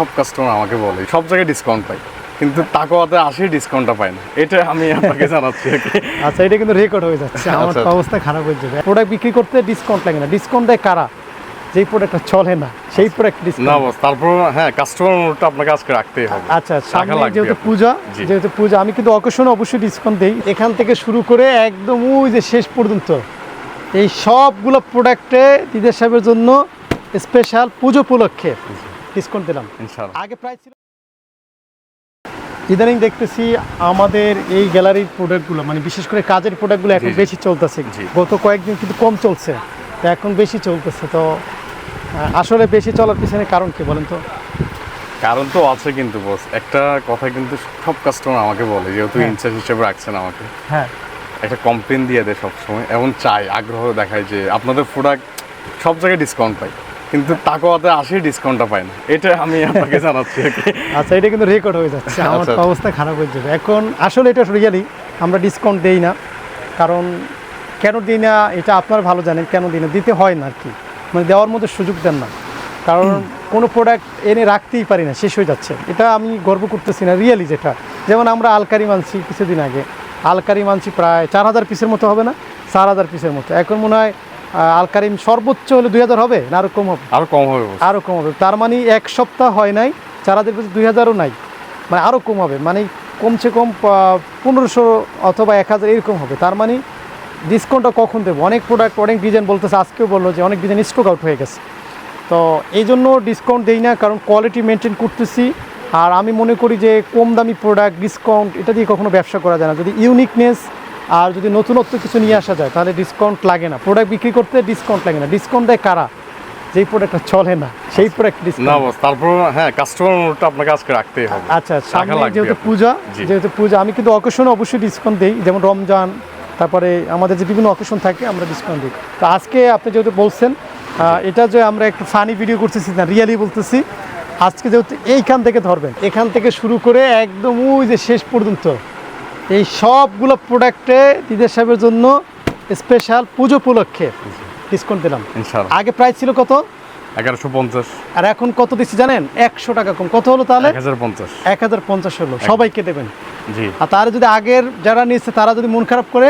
সব কাস্টমার আমাকে বলে সব জায়গায় ডিসকাউন্ট পাই কিন্তু তাকোয়াতে আসে ডিসকাউন্টটা পাই না। এটা আমি আপনাকে জানাচ্ছি আচ্ছা এটা কিন্তু রেকর্ড হয়ে যাচ্ছে। আমার তো আচ্ছা। অবস্থা খারাপ হয়ে যাবে। প্রোডাক্ট বিক্রি করতে ডিসকাউন্ট লাগে না। ডিসকাউন্ট দেয় কারা? যেই প্রোডাক্টটা চলে না সেই প্রোডাক্ট না ডিসকাউন্ট বস তারপর হ্যাঁ কাস্টমার মোডটা আপনাকে আজকে রাখতেই হবে। আচ্ছা সামনে যেহেতু পূজা। যেহেতু পূজা আমি কিন্তু অকেশনে অবশ্যই ডিসকাউন্ট দিই। এখান থেকে শুরু করে একদম ওই যে শেষ পর্যন্ত। এই সবগুলো প্রোডাক্টে দিদের সাহেবের জন্য স্পেশাল পুজো উপলক্ষে ডিসকাউন্ট দিলাম। আগে প্রাইস ছিল ইদানিং দেখতেছি আমাদের এই গ্যালারির প্রোডাক্টগুলো মানে বিশেষ করে কাজের প্রোডাক্টগুলো এখন। বেশি চলতেছে। গত কয়েকদিন কিন্তু কম চলছে তো এখন বেশি চলতেছে। তো আসলে বেশি চলার পিছনে কারণ কি বলেন তো? কারণ তো আছে কিন্তু বস একটা কথা কিন্তু সব কাস্টমার আমাকে বলে যেহেতু হ্যাঁ। ইনচার্জ হিসেবে রাখছেন আমাকে। হ্যাঁ। একটা কমপ্লেন দিয়ে দেয় সবসময় এবং চাই আগ্রহ দেখায় যে আপনাদের প্রোডাক্ট সব জায়গায় ডিসকাউন্ট পাই। কিন্তু তাকোয়াতে আসে ডিসকাউন্টটা পাই না। এটা আমি আপনাকে জানাচ্ছি আচ্ছা এটা কিন্তু রেকর্ড হয়ে যাচ্ছে। আমার আচ্ছা। অবস্থা খারাপ হয়ে যাবে। এখন আসলে এটা রিয়ালি আমরা ডিসকাউন্ট দেই না। কারণ কেন দিই না এটা আপনারা ভালো জানেন কেন দিই না দিতে হয় না আর কি। মানে দেওয়ার মতো সুযোগ দেন না। কারণ কোনো প্রোডাক্ট এনে রাখতেই পারি না শেষ হয়ে যাচ্ছে। এটা আমি গর্ব করতেছি না রিয়েলি যেটা। যেমন আমরা আলকারি মানছি কিছুদিন আগে। আলকারি মানছি প্রায় চার হাজার পিসের মতো হবে না চার হাজার পিসের মতো। এখন মনে হয় আলকারিম সর্বোচ্চ হলে দুই হাজার হবে না আরও কম হবে? আরও কম হবে আরও কম হবে। তার মানে এক সপ্তাহ হয় নাই চার হাজার পিছু দুই হাজারও নাই। মানে আরও কম হবে। মানে কমসে কম পনেরোশো অথবা এক হাজার এরকম হবে। তার মানে ডিসকাউন্টটা কখন দেবো? অনেক প্রোডাক্ট অনেক ডিজাইন বলতেছে আজকেও বলল যে অনেক ডিজাইন স্টক আউট হয়ে গেছে। তো এই জন্য ডিসকাউন্ট দেই না কারণ কোয়ালিটি মেনটেন করতেছি। আর আমি মনে করি যে কম দামি প্রোডাক্ট ডিসকাউন্ট এটা দিয়ে কখনো ব্যবসা করা যায় না। যদি ইউনিকনেস আর যদি নতুনত্ব কিছু নিয়ে আসা যায় তাহলে ডিসকাউন্ট লাগে না। প্রোডাক্ট বিক্রি করতে ডিসকাউন্ট লাগে না। ডিসকাউন্ট দেয় কারা? যেই প্রোডাক্টটা চলে না সেই প্রোডাক্ট না ডিসকাউন্ট বস তারপর হ্যাঁ কাস্টমার আপনাকে আজকে রাখতেই হবে। আচ্ছা সামনে যেহেতু পূজা। যেহেতু পূজা আমি কিন্তু অকেশনে অবশ্যই ডিসকাউন্ট দিই যেমন রমজান তারপরে আমাদের যে বিভিন্ন অকেশন থাকে আমরা ডিসকাউন্ট দিই। তো আজকে আপনি যেহেতু বলছেন এটা যে আমরা একটু ফানি ভিডিও করতেছি না রিয়ালি বলতেছি আজকে যেহেতু এইখান থেকে ধরবেন। এখান থেকে শুরু করে একদম ওই যে শেষ পর্যন্ত। এই সবগুলো প্রোডাক্টে দিদের সাহেবের জন্য স্পেশাল পুজো উপলক্ষে ডিসকাউন্ট দিলাম। ইনশাআল্লাহ। আগে প্রাইস ছিল কত? এগারোশো পঞ্চাশ। আর এখন কত দিচ্ছি জানেন? একশো টাকা কম। কত হলো তাহলে? এক হাজার পঞ্চাশ। হলো। সবাইকে দেবেন। জি। আর তার যদি আগের যারা নিচ্ছে তারা যদি মন খারাপ করে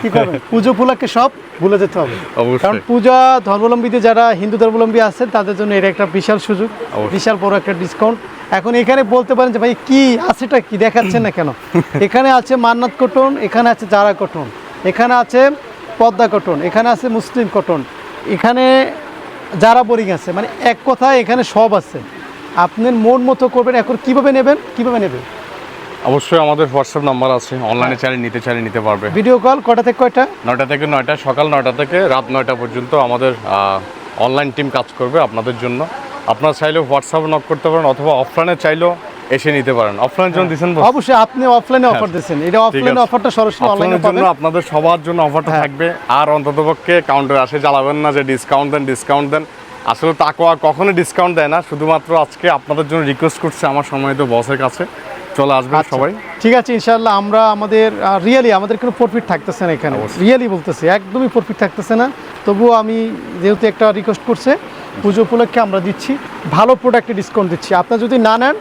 কি করবে পুজো উপলক্ষে সব ভুলে যেতে হবে। কারণ পূজা ধর্মাবলম্বীতে যারা হিন্দু ধর্মাবলম্বী আছেন তাদের জন্য এটা একটা বিশাল সুযোগ। বিশাল বড় একটা ডিসকাউন্ট এখন এখানে বলতে পারেন যে ভাই কি আছেটা কি দেখাচ্ছেন না কেন? এখানে আছে মান্নাত কটন এখানে আছে জারা কটন এখানে আছে পদ্মা কটন এখানে আছে মুসলিম কটন এখানে যারা বোরিং আছে। মানে এক কথায় এখানে সব আছে। আপনার মন মতো করবেন এখন কীভাবে নেবেন? কীভাবে নেবেন? অবশ্যই আমাদের হোয়াটসঅ্যাপ নাম্বার আছে। অনলাইনে চাইলে নিতে চাইলে নিতে পারবে। ভিডিও কল কটা থেকে কয়টা? নয়টা থেকে নয়টা সকাল নয়টা থেকে রাত নয়টা পর্যন্ত আমাদের অনলাইন টিম কাজ করবে আপনাদের জন্য। আপনারা চাইলেও হোয়াটসঅ্যাপে নক করতে পারেন অথবা অফলাইনে চাইলেও এসে নিতে পারেন। অফলাইনের জন্য দিচ্ছেন অবশ্যই আপনি অফলাইনে অফার দিচ্ছেন এটা অফলাইনে অফারটা সরাসরি অনলাইনে অফলাইনের জন্য পাবেন। আপনাদের সবার জন্য অফারটা হ্যাঁ। থাকবে। আর অন্ততপক্ষে কাউন্টারে আসে জ্বালাবেন না যে ডিসকাউন্ট দেন ডিসকাউন্ট দেন। আসলে তাকোয়া কখনোই ডিসকাউন্ট দেয় না। শুধুমাত্র আজকে আপনাদের জন্য রিকোয়েস্ট করছে আমার সম্মানিত বসের কাছে। চলে আসবেন আচ্ছা। সবাই। ঠিক আছে ইনশাআল্লাহ আমরা আমাদের রিয়েলি আমাদের কোনো প্রফিট থাকতেছে না এখানে। রিয়েলি বলতেছি একদমই প্রফিট থাকতেছে না। তবুও আমি যেহেতু একটা রিকোয়েস্ট করছে পুজো উপলক্ষে আমরা দিচ্ছি। ভালো প্রোডাক্টে ডিসকাউন্ট দিচ্ছি। আপনার যদি না নেন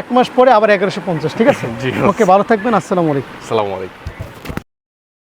এক মাস পরে আবার এগারোশো পঞ্চাশ ঠিক আছে? ওকে ভালো থাকবেন আসসালামু আলাইকুম। আসসালামু আলাইকুম।